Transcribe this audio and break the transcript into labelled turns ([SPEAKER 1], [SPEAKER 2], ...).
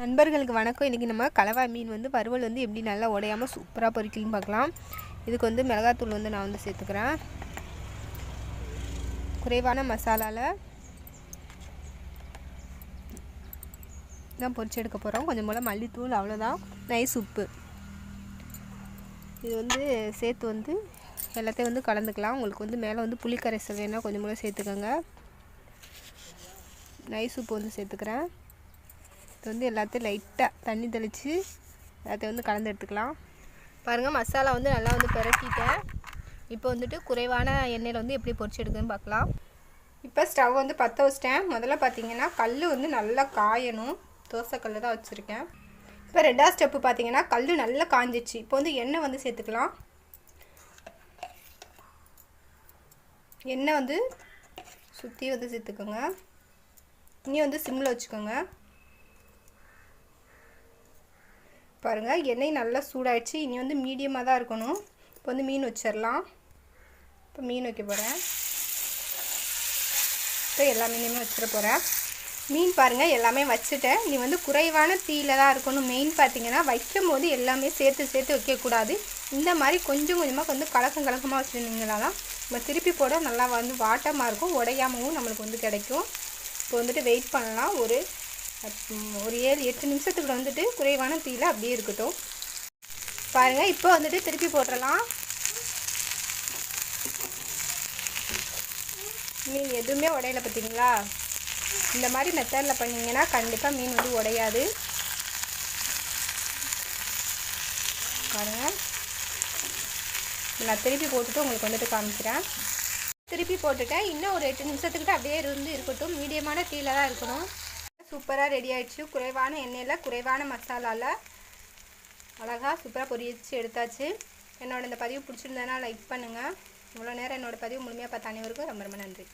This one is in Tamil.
[SPEAKER 1] நண்பர்களுக்கு வணக்கம். இன்றைக்கி நம்ம கலவா மீன் வந்து வறுவல் வந்து எப்படி நல்லா உடையாமல் சூப்பராக பொறிக்கலன்னு பார்க்கலாம். இதுக்கு வந்து மிளகாத்தூள் வந்து நான் வந்து சேர்த்துக்கிறேன். குறைவான மசாலாவில் தான் பொறிச்சு எடுக்க போகிறோம் கொஞ்சம் போல் மல்லித்தூள் அவ்வளோதான் நைஸ் உப்பு. இது வந்து சேர்த்து வந்து எல்லாத்தையும் வந்து கலந்துக்கலாம். உங்களுக்கு வந்து மேலே வந்து புளி கரைசல் வேணால் கொஞ்சம் போல் சேர்த்துக்கோங்க. நைஸ் உப்பு வந்து சேர்த்துக்கிறேன். இது வந்து எல்லாத்தையும் லைட்டாக தண்ணி தெளித்து எல்லாத்தையும் வந்து கலந்து எடுத்துக்கலாம். பாருங்கள் மசாலா வந்து நல்லா வந்து பிரட்டிட்டேன். இப்போ வந்துட்டு குறைவான எண்ணெயில் வந்து எப்படி பொரிச்சு எடுக்குதுன்னு பார்க்கலாம். இப்போ ஸ்டவ் வந்து பற்ற வச்சிட்டேன். முதல்ல பார்த்தீங்கன்னா கல் வந்து நல்லா காயணும். தோசை கல் தான் வச்சுருக்கேன். இப்போ ரெண்டாவது ஸ்டெப்பு பார்த்தீங்கன்னா கல் நல்லா காஞ்சிச்சு. இப்போ வந்து எண்ணெய் வந்து சேர்த்துக்கலாம். எண்ணெய் வந்து சுற்றி வந்து சேர்த்துக்கோங்க. இனி வந்து சிம்மில் வச்சுக்கோங்க. பாருங்கள் எண்ணெய் நல்லா சூடாயிடுச்சு. இனி வந்து மீடியமாக தான் இருக்கணும். இப்போ வந்து மீன் வச்சிடலாம் இப்போ மீன் வைக்க போகிறேன் இப்போ எல்லா மீனையுமே வச்சிட போகிறேன் மீன் பாருங்கள் எல்லாமே வச்சுட்டேன். இனி வந்து குறைவான தீயில தான் இருக்கணும். மெயின் பார்த்தீங்கன்னா வைக்கும் போது எல்லாமே சேர்த்து சேர்த்து வைக்கக்கூடாது இந்த மாதிரி கொஞ்சம் கொஞ்சமாக வந்து கலக்கம் கலக்கமாக வச்சுருந்தீங்கன்னா தான் நம்ம திருப்பி போட நல்லா வந்து வாட்டமாக இருக்கும். உடையாமவும் நம்மளுக்கு வந்து கிடைக்கும். இப்போ வந்துட்டு வெயிட் பண்ணலாம். ஒரு ஒரு ஏழு எட்டு நிமிஷத்துக்குள்ள வந்துட்டு குறைவான தீயில் அப்படியே இருக்கட்டும். பாருங்கள் இப்போ வந்துட்டு திருப்பி போட்டுடலாம் மீன் எதுவுமே உடையல பார்த்தீங்களா இந்த மாதிரி மெத்தடில் பண்ணிங்கன்னா கண்டிப்பாக மீன் வந்து உடையாது. பாருங்கள் நான் திருப்பி போட்டுட்டு உங்களுக்கு வந்துட்டு காமிக்கிறேன். திருப்பி போட்டுட்டேன். இன்னும் ஒரு எட்டு நிமிஷத்துக்கிட்ட அப்படியே இருந்து இருக்கட்டும். மீடியமான தீயில தான் இருக்கணும். சூப்பராக ரெடி ஆகிடுச்சு குறைவான எண்ணெயில் குறைவான மசாலாவில் அழகாக சூப்பராக பொரிச்சு எடுத்தாச்சு. என்னோட இந்த பதிவு பிடிச்சிருந்ததுனா லைக் பண்ணுங்கள் இவ்வளோ நேரம் என்னோடய பதிவு முழுமையாக பார்த்த அனைவருக்கும் ரொம்ப ரொம்ப நன்றி.